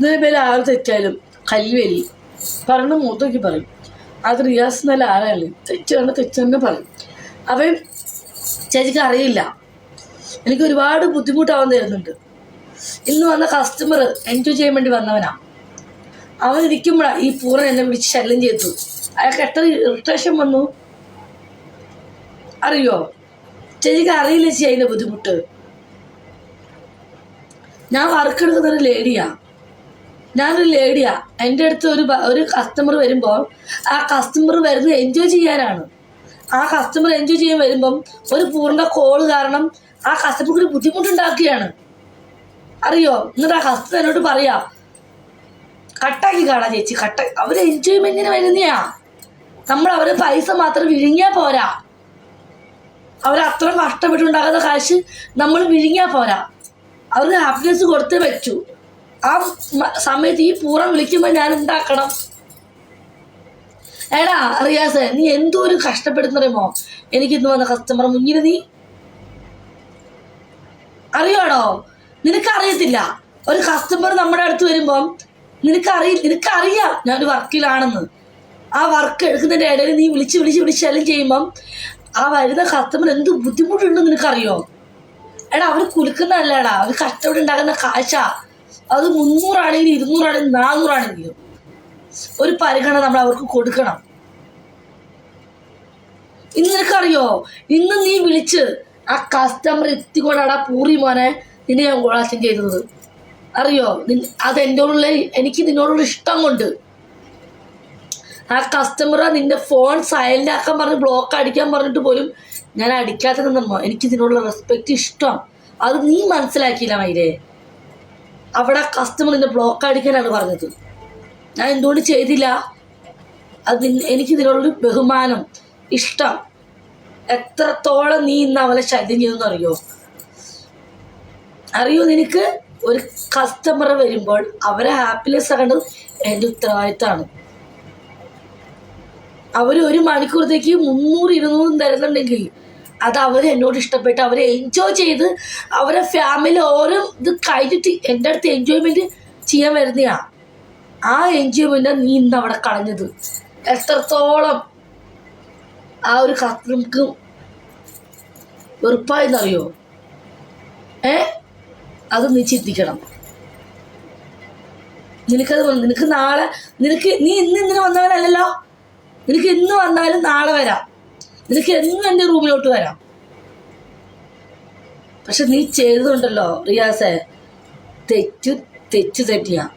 ഇതിനെ ആര് തെറ്റായാലും കല്ലുവലി പറഞ്ഞ് മൂത്തൊക്കെ പറയും. അത് റിയാസ് നല്ല ആരാണ് തെറ്റാണ് തെറ്റെന്ന് പറയും. അവൻ ചേച്ചിക്ക് അറിയില്ല. എനിക്ക് ഒരുപാട് ബുദ്ധിമുട്ടാവാൻ തരുന്നുണ്ട്. ഇന്ന് വന്ന കസ്റ്റമർ എൻജോയ് ചെയ്യാൻ വേണ്ടി വന്നവനാ. അവൻ ഇരിക്കുമ്പോഴാണ് ഈ പൂർണ എന്നെ വിളിച്ച് ശല്യം ചെയ്തു. അയാൾക്ക് എത്ര ഇറിറ്റേഷൻ വന്നു? അറിയോ? ചേച്ചിക്ക് അറിയില്ല ചേച്ചി അതിന്റെ ബുദ്ധിമുട്ട്. ഞാൻ വർക്ക് എടുക്കുന്ന ഒരു ലേഡിയാ ഞാനൊരു ലേഡിയാ. എന്റെ അടുത്ത് ഒരു ഒരു കസ്റ്റമർ വരുമ്പോൾ ആ കസ്റ്റമർ വരുന്നത് എൻജോയ് ചെയ്യാനാണ്. ആ കസ്റ്റമർ എൻജോയ് ചെയ്യാൻ വരുമ്പം ഒരു പൂർണ കോൾ കാരണം ആ കസ്റ്റമർക്ക് ഒരു ബുദ്ധിമുട്ടുണ്ടാക്കുകയാണ്. അറിയോ? എന്നിട്ട് ആ കസ്റ്റമർ എന്നോട് പറയാ കട്ടാക്കി കാണാം ചേച്ചി കട്ട അവർ എൻജോയ്മെന്റിന് വരുന്നയാ. നമ്മൾ അവരെ പൈസ മാത്രം വിഴുങ്ങിയാ പോരാ. അവർ കഷ്ടപ്പെട്ടുണ്ടാകുന്ന കാശ് നമ്മൾ വിഴുങ്ങിയാ പോരാ. അവർക്ക് ഹാപ്പിനെസ് കൊടുത്തേ പറ്റൂ. ആ സമയത്ത് ഈ പൂറ വിളിക്കുമ്പോൾ ഞാൻ എന്താക്കണം എടാ റിയാസ് നീ എന്തോ ഒരു കഷ്ടപ്പെടുന്നറിയുമോ എനിക്ക് ഇന്ന് വന്ന കസ്റ്റമർ മുന്നിൽ നീ. അറിയാടോ? നിനക്കറിയത്തില്ല. ഒരു കസ്റ്റമർ നമ്മുടെ അടുത്ത് വരുമ്പം നിനക്കറിയ നിനക്കറിയാം ഞാനൊരു വർക്കിലാണെന്ന്. ആ വർക്ക് എടുക്കുന്നതിന്റെ ഇടയിൽ നീ വിളിച്ച് വിളിച്ച് വിളിച്ചാലും ചെയ്യുമ്പം ആ വരുന്ന കസ്റ്റമർ എന്ത് ബുദ്ധിമുട്ടുണ്ടെന്ന് നിനക്കറിയോ? എടാ അവർ കുലുക്കുന്നതല്ലടാ. അവർ കഷ്ടപ്പെട്ട് ഉണ്ടാക്കുന്ന കാശ അത് മുന്നൂറാണെങ്കിലും ഇരുന്നൂറാണെങ്കിലും നാന്നൂറാണെങ്കിലും ഒരു പരിഗണന നമ്മൾ അവർക്ക് കൊടുക്കണം. ഇന്ന് നിനക്കറിയോ? ഇന്ന് നീ വിളിച്ച് ആ കസ്റ്റമർ എത്തിക്കൊണ്ടാണ് ആ പൂറി മോനെ നിന്നെ ഞാൻ ഗോളാശം ചെയ്തത്. അറിയോ? അത് എന്നോടുള്ള എനിക്ക് നിന്നോടുള്ള ഇഷ്ടം കൊണ്ട്. ആ കസ്റ്റമർ നിന്റെ ഫോൺ സൈലന്റ് ആക്കാൻ പറഞ്ഞ് ബ്ലോക്ക് അടിക്കാൻ പറഞ്ഞിട്ട് പോലും ഞാൻ അടിക്കാത്തതെന്നോ എനിക്ക് നിന്നോടുള്ള റെസ്പെക്റ്റ് ഇഷ്ടം. അത് നീ മനസ്സിലാക്കിയില്ല മൈരേ. അവിടെ കസ്റ്റമർ എന്നെ ബ്ലോക്ക് അടിക്കാനാണ് പറഞ്ഞത്. ഞാൻ എന്തുകൊണ്ട് ചെയ്തില്ല? അത് എനിക്ക് ഇതിനോടൊരു ബഹുമാനം ഇഷ്ടം. എത്രത്തോളം നീ ഇന്ന് അവളെ ശല്യം ചെയ്തെന്ന് അറിയോ അറിയോ നിനക്ക്? ഒരു കസ്റ്റമർ വരുമ്പോൾ അവരെ ഹാപ്പിനെസ് ആകേണ്ടത് എന്റെ ഉത്തരവാദിത്തമാണ്. അവർ ഒരു മണിക്കൂറത്തേക്ക് മുന്നൂറ് ഇരുന്നൂറും തരുന്നുണ്ടെങ്കിൽ അത് അവർ എന്നോട് ഇഷ്ടപ്പെട്ട് അവരെ എൻജോയ് ചെയ്ത് അവരെ ഫാമിലി ഓരോ ഇത് കഴിഞ്ഞിട്ട് എന്റെ അടുത്ത് എൻജോയ്മെന്റ് ചെയ്യാൻ വരുന്നതാണ് ആ എൻജോയ്മെന്റ് നീ ഇന്ന് അവിടെ കളഞ്ഞത്. എത്രത്തോളം ആ ഒരു കസ്റ്റമർക്ക് വെറുപ്പായെന്നറിയോ? ഏ? അത് നീ ചിന്തിക്കണം. നിനക്കത് നിനക്ക് നാളെ നിനക്ക് നീ ഇന്ന് ഇന്നിന് വന്നവനല്ലല്ലോ? നിനക്ക് ഇന്ന് വന്നാലും നാളെ വരാം. നിനക്ക് എന്നും എന്റെ റൂമിലോട്ട് വരാം. പക്ഷെ നീ ചെയ്തതുണ്ടല്ലോ റിയാസെ. തെറ്റ് തെറ്റ് തെറ്റിയാ.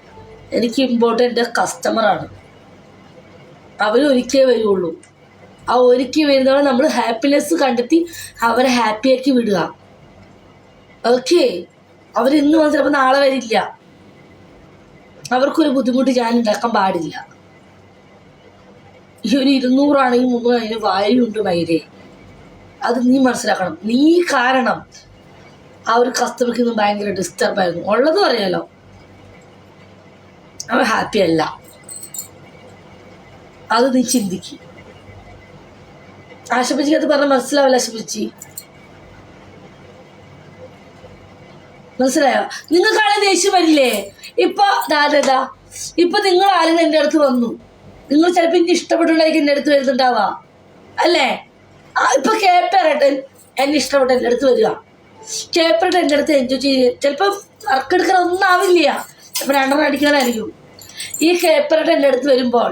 എനിക്ക് ഇമ്പോർട്ടന്റ് കസ്റ്റമറാണ് അവർ ഒരിക്കേ വരുള്ളൂ. ആ ഒരിക്കൽ വരുന്നവരെ നമ്മൾ ഹാപ്പിനെസ് കണ്ടെത്തി അവരെ ഹാപ്പിയാക്കി വിടുക. ഓക്കെ അവരിന്ന് വന്ന് ചിലപ്പോൾ നാളെ വരില്ല. അവർക്കൊരു ബുദ്ധിമുട്ട് ഞാൻ ഉണ്ടാക്കാൻ പാടില്ല. ഈ ഒരു ഇരുന്നൂറാണെങ്കിൽ മുന്നൂറാണെങ്കിൽ വായുണ്ട് വൈരെ അത് നീ മനസ്സിലാക്കണം. നീ കാരണം ആ ഒരു കസ്റ്റമർക്ക് ഇന്ന് ഭയങ്കര ഡിസ്റ്റർബ് ആയിരുന്നു. ഉള്ളത് പറയാലോ. അവൻ ഹാപ്പി അല്ല. അത് നീ ചിന്തിക്ക്. ആശുപത്രിക്ക് അത് പറഞ്ഞ മനസ്സിലാവില്ല ആശപ്പിച്ചി മനസ്സിലായോ? നിങ്ങൾക്കാണ് ദേഷ്യം വരില്ലേ? ഇപ്പൊ ദാദാ ഇപ്പൊ നിങ്ങൾ ആരും എന്റെ അടുത്ത് വന്നു. നിങ്ങൾ ചിലപ്പോൾ എനിക്ക് ഇഷ്ടപ്പെട്ടുണ്ടായിരിക്കും എന്റെ അടുത്ത് വരുന്നുണ്ടാവാ അല്ലേ? ആ ഇപ്പൊ കേപ്പറേട്ടൻ എന്നെ ഇഷ്ടപ്പെട്ട എന്റെ അടുത്ത് വരിക. കേപ്പറേട്ടൻ എന്റെ അടുത്ത് എൻജോയ് ചെയ്യുക ചിലപ്പോൾ വർക്ക് എടുക്കാൻ ഒന്നും ആവില്ല. ചിലപ്പോൾ രണ്ടെണ്ണം അടിക്കാനായിരിക്കും. ഈ കേപ്പറേട്ടൻ എന്റെ അടുത്ത് വരുമ്പോൾ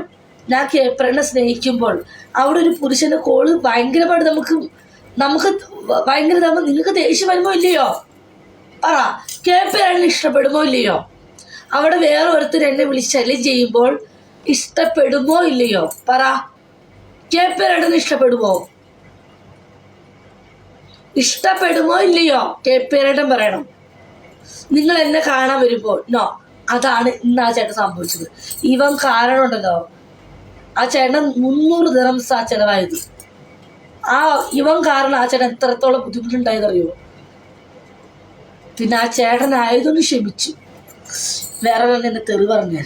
ഞാൻ കേപ്പറിനെ സ്നേഹിക്കുമ്പോൾ അവിടെ ഒരു പുരുഷന്റെ കോൾ ഭയങ്കരമായിട്ട് നമുക്ക് നമുക്ക് ഭയങ്കര നിങ്ങൾക്ക് ദേഷ്യം വരുമോ ഇല്ലയോ? പറ. കേപ്പറേട്ടനെ ഇഷ്ടപ്പെടുമോ ഇല്ലയോ? അവിടെ വേറെ ഒരുത്തർ എന്നെ വിളിച്ച് ശല്യം ചെയ്യുമ്പോൾ ഇഷ്ടപ്പെടുമോ ഇല്ലയോ? പറ. കെ കേപ്പേരടന് ഇഷ്ടപ്പെടുമോ? ഇഷ്ടപ്പെടുമോ ഇല്ലയോ? കെ പേരടം പറയണം. നിങ്ങൾ എന്നെ കാണാൻ വരുമ്പോൾ നോ അതാണ് ഇന്ന് ആ ചേട്ടൻ സംഭവിച്ചത്. ഇവൻ കാരണമുണ്ടല്ലോ. ആ ചേട്ടൻ മുന്നൂറ് ദിറംസ് ആ ചെലവായത്. ആ ഇവൻ കാരണം ആ ചേട്ടൻ എത്രത്തോളം ബുദ്ധിമുട്ടുണ്ടായതറിയോ? പിന്നെ ആ ചേട്ടൻ ആയതൊന്ന് ക്ഷമിച്ചു. വേറെ എന്നെ തെറി പറഞ്ഞേ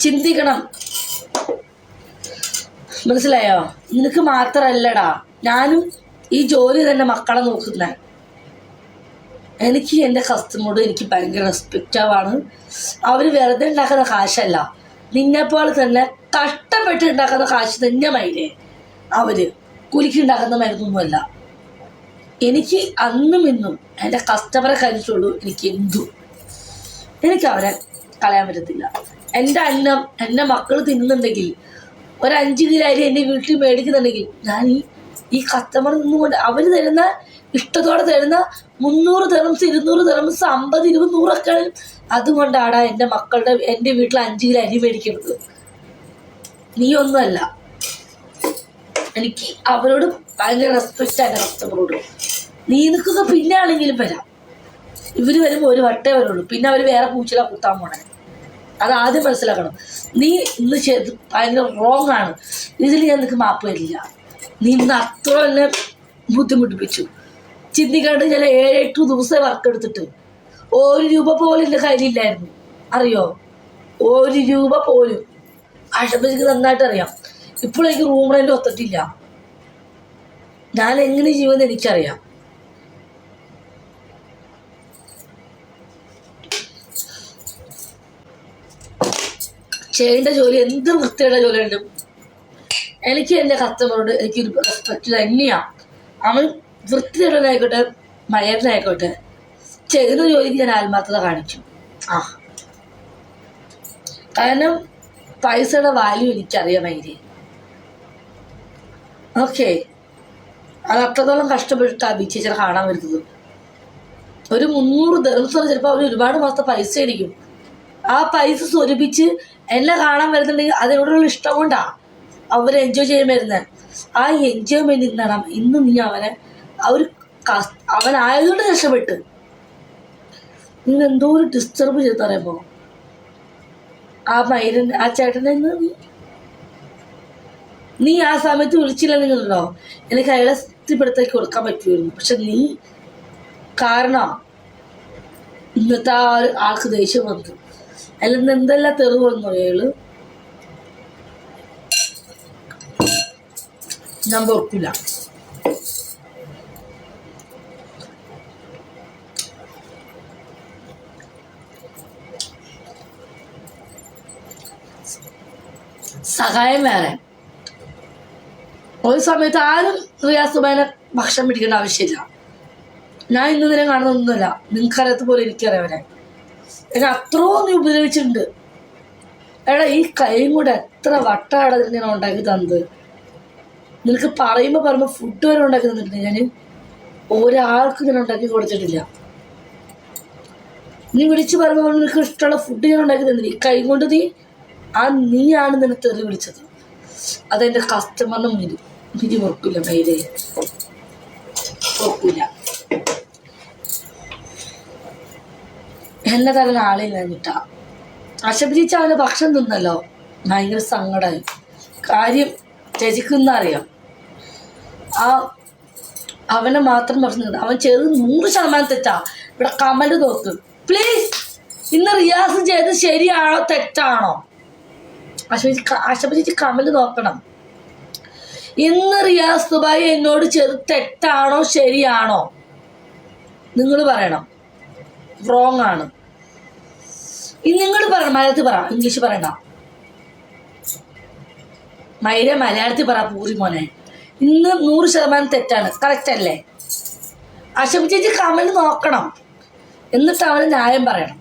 ചിന്തിക്കണം. മനസ്സിലായോ? നിനക്ക് മാത്രല്ലടാ. ഞാനും ഈ ജോലി തന്നെ മക്കളെ നോക്കുന്ന. എനിക്ക് എന്റെ കസ്റ്റമറോട് എനിക്ക് ഭയങ്കര റെസ്പെക്റ്റാവാണ് അവർ വെറുതെ ഉണ്ടാക്കുന്ന കാശല്ല. നിന്നെപ്പോലെ തന്നെ കഷ്ടപ്പെട്ട് ഉണ്ടാക്കുന്ന കാശ് തന്നെ മൈലേ. അവർ കുലിക്ക് ഉണ്ടാക്കുന്ന മരുന്നൊന്നുമല്ല. എനിക്ക് അന്നും ഇന്നും എന്റെ കസ്റ്റമറെ കഴിച്ചുള്ളൂ എനിക്ക് എന്തു. എനിക്ക് അവരെ കളയാൻ പറ്റത്തില്ല. എന്റെ അന്നം എന്റെ മക്കൾ തിന്നുന്നുണ്ടെങ്കിൽ ഒരു കിലോ അരി എന്റെ വീട്ടിൽ മേടിക്കുന്നുണ്ടെങ്കിൽ ഞാൻ ഈ കസ്റ്റമർ നിന്നുകൊണ്ട് അവർ തരുന്ന ഇഷ്ടത്തോടെ തരുന്ന മുന്നൂറ് തെറംസ് ഇരുന്നൂറ് തെറംസ് അമ്പത് ഇരുപത് നൂറൊക്കെ അതുകൊണ്ടാണ് എന്റെ മക്കളുടെ എന്റെ വീട്ടിൽ അഞ്ച് കിലോ അരി മേടിക്കുന്നത് നീ ഒന്നുമല്ല. എനിക്ക് അവരോട് ഭയങ്കര റെസ്പെക്റ്റ് ആണ് കസ്റ്റമറോട് നീ നിൽക്കുക പിന്നെ ആണെങ്കിലും വരാം. ഇവർ വരുമ്പോൾ ഒരു വട്ടേ വരുള്ളൂ. പിന്നെ അവർ വേറെ പൂച്ചല കുത്താൻ പോണേ. അത് ആദ്യം മനസ്സിലാക്കണം. നീ ഇന്ന് ചെയ്ത് ഭയങ്കര റോങ് ആണ്. ഇതിൽ ഞാൻ നിനക്ക് മാപ്പ് തരില്ല. നീ ഇന്ന് അത്ര എന്നെ ബുദ്ധിമുട്ടിപ്പിച്ചു. ചിന്തിക്കാണ്ട് ഞാൻ ഏഴ് എട്ട് ദിവസം വർക്ക് എടുത്തിട്ട്. ഒരു രൂപ പോലും എന്റെ കയ്യിലില്ലായിരുന്നു. അറിയോ? ഒരു രൂപ പോലും. ആഷപ്പച്ചിക്ക് നന്നായിട്ട് അറിയാം. ഇപ്പോഴെനിക്ക് റൂം റെന്റ് ഒത്തിട്ടില്ല. ഞാൻ എങ്ങനെ ചെയ്യുമെന്ന് എനിക്കറിയാം. ചെയ്യേണ്ട ജോലി എന്ത് വൃത്തിയുടെ ജോലി ഉണ്ട് എനിക്ക് എന്റെ കസ്റ്റമറോട് എനിക്കൊരു റെസ്പെക്റ്റ് തന്നെയാണ് അവൻ വൃത്തിയുള്ളതായിക്കോട്ടെ മയറിനായിക്കോട്ടെ ചെയ്യുന്ന ജോലിക്ക് ഞാൻ ആത്മാർത്ഥത കാണിക്കും. ആ. കാരണം പൈസയുടെ വാല്യൂ എനിക്കറിയാം അതിന് ഓക്കെ. അത് അത്രത്തോളം കഷ്ടപ്പെട്ടിട്ടാണ് ആ ചേച്ചിനെ കാണാൻ വരുന്നത്. ഒരു മുന്നൂറ് ദിവസം ചിലപ്പോൾ അവർ ഒരുപാട് മാസത്തെ പൈസ ആയിരിക്കും. ആ പൈസ സ്വരൂപിച്ച് എന്നെ കാണാൻ വരുന്നുണ്ടെങ്കിൽ അതിനോടുള്ള ഇഷ്ടം കൊണ്ടാ അവർ എൻജോയ് ചെയ്യാൻ വരുന്നത്. ആ എൻജോയ്മെന്റ് നിന്നാണ് ഇന്ന് നീ അവനെ കസ്- അവനായതുകൊണ്ട് രക്ഷപ്പെട്ട്. നിങ്ങൾ എന്തോ ഒരു ഡിസ്റ്റർബ് ചെയ്ത് പറയുമ്പോ. ആ മൈരൻ ആ ചേട്ടനെ നീ? നീ ആ സമയത്ത് വിളിച്ചില്ല നിങ്ങളുണ്ടോ എനിക്ക് അയാളെ തൃപ്തിപ്പെടുത്തേക്ക് കൊടുക്കാൻ പറ്റുമായിരുന്നു. പക്ഷെ നീ കാരണം ഇന്നത്തെ ആ ആൾക്ക് ദേഷ്യം വന്നു. അല്ലെങ്കിൽ എന്തെല്ലാം തെറിവ് വന്നു അയാൾ ഞാൻ ഓർക്കില്ല സഹായം വേറെ. ഒരു സമയത്ത് ആരും റിയാസുബാനെ ഭക്ഷണം പിടിക്കേണ്ട ആവശ്യമില്ല. ഞാൻ ഇന്ന് ഇതിനെ കാണുന്നൊന്നുമില്ല നിങ്ങൾക്കറിയാത്ത പോലെ എനിക്കറിയാവനെ എന്നെ അത്രയും നീ ഉപദ്രവിച്ചിട്ടുണ്ട്. എടാ ഈ കൈയും കൂടെ എത്ര വട്ടാണ് അതിന് ഞാൻ ഉണ്ടാക്കി തന്നത്. നിനക്ക് പറയുമ്പോൾ പറയുമ്പോൾ ഫുഡ് വരെ ഉണ്ടാക്കി തന്നിട്ടുണ്ട് ഞാൻ ഒരാൾക്കും ഞാൻ ഉണ്ടാക്കി കൊടുത്തിട്ടില്ല. നീ വിളിച്ച് പറയുമ്പോൾ നിനക്ക് ഇഷ്ടമുള്ള ഫുഡ് ഞാൻ ഉണ്ടാക്കി തന്നില്ല ഈ കൈ കൊണ്ട് നീ ആ നീയാണ് നിന്നെ തെറി വിളിച്ചത്. അതെന്റെ കസ്റ്റമറിന് മുന്നിൽ മിരി ഓർക്കില്ല മൈലേ. ഓർക്കില്ല എന്നെ തരാൻ ആളില്ല എന്നിട്ടാ അശബരിച്ച് അവന് ഭക്ഷണം തിന്നല്ലോ. ഭയങ്കര സങ്കടമായി കാര്യം ചേച്ചിക്കൊന്നും അറിയാം ആ അവനെ മാത്രം പറഞ്ഞത് അവൻ ചെയ്ത് നൂറ് ശതമാനം തെറ്റാ. ഇവിടെ കമൽ നോക്ക്. പ്ലീസ് ഇന്ന് റിയാസ് ചെയ്ത് ശരിയാണോ തെറ്റാണോ? അശ്വചി അശ്വചിച്ച് കമൽ നോക്കണം. ഇന്ന് റിയാസ് ദുബായി എന്നോട് ചെയ്ത് തെറ്റാണോ ശരിയാണോ? നിങ്ങൾ പറയണം. റോങ് ആണ്. ഇനി നിങ്ങൾ പറയണം മലയാളത്തിൽ പറ ഇംഗ്ലീഷ് പറയണ്ട. മൈര മലയാളത്തിൽ പറ പൂരി മോനെ. ഇന്ന് നൂറ് ശതമാനം തെറ്റാണ് കറക്റ്റ് അല്ലേ? അശോക് ചേച്ചി കമൽ നോക്കണം. എന്നിട്ട് അവന് ന്യായം പറയണം.